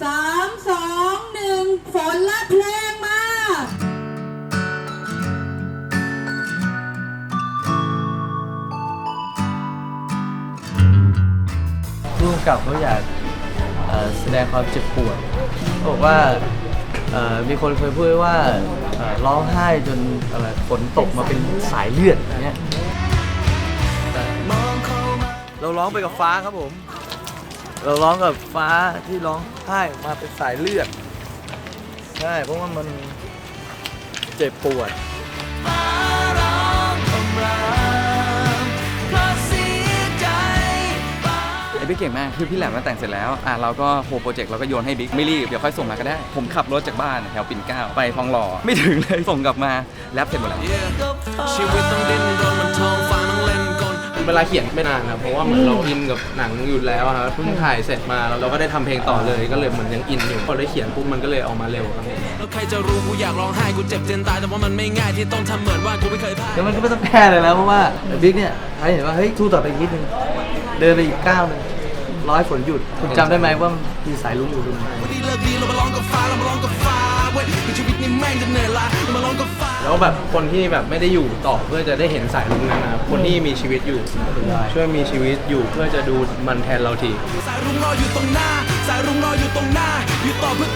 สามสองหนึ่งฝนและเพลงมาร่วมกับเขาอยากเอ่อแสดงความเจ็บปวดเขาบอกว่าเอ่อมีคนเคยพูดไว้ว่าเอ่อร้องไห้จนอะไรฝนตกมาเป็นสายเลือดอย่างเงี้ยเราร้องไปกับฟ้าครับผม เราร้องกับฟ้าที่ร้องไห้มาเป็นสายเลือด ใช่เพราะว่ามันเจ็บปวด ไอ้บิ๊กเก่งมากคือพี่แหลมมาแต่งเสร็จแล้วอะเราก็โฮโปรเจกต์เราก็โยนให้บิ๊กไม่รีบเดี๋ยวค่อยส่งมาก็ได้ ผมขับรถจากบ้านแถวปิ่นเกล้าไปทองหล่อไม่ถึงเลยส่งกลับมาแรปเสร็จหมดแล้ว ชีวิตต้องดิ้นรนมันทองฟ้า เล่นกลเวลาเขียนไม่นานครับเพราะว่าเหมือนเราอินกับหนังอยู่แล้วอะครับเพิ่งถ่ายเสร็จมาแล้วเราก็ได้ทำเพลงต่อเลยก็เลยเหมือนยังอินอยู่พอได้เขียนปุ๊บมันก็เลยออกมาเร็วครับแล้วใครจะรู้กูอยากร้องไห้กูเจ็บเจนตายแต่ว่ามันไม่ง่ายที่ต้องทำเหมือนว่ากูไม่เคยพลาดแล้วมันก็ไม่ต้องแก้เลยแล้วเพราะว่าบิ๊กเนี่ยใครเห็นว่าเฮ้ยสู้ต่อไปอีกนิดนึงเดินไปอีกก้าวหนึง ร้อยฝนหยุดคุณจำได้ไหมว่ามีสายลุ้งอยู่ตรงไหนวันนี้เลิกดีเรามาร้องกับฟ้าเรามาร้องกับฟ้าเว้ยคือชีวิตนี่แม่งจะเหนื่อยล้าเรามาร้องกับฟ้าแล้วแบบคนที่แบบไม่ได้อยู่ต่อเพื่อจะได้เห็นสายลุงนั้นนะครับคนที่มีชีวิตอยู่ช่วยมีชีวิตอยู่เพื่อจะดูมันแทนเราทีสายรุ้งรออยู่ตรงหน้า สายรุ้งรออยู่ตรงหน้า อยู่ต่อเพื่อกูด้วยนะ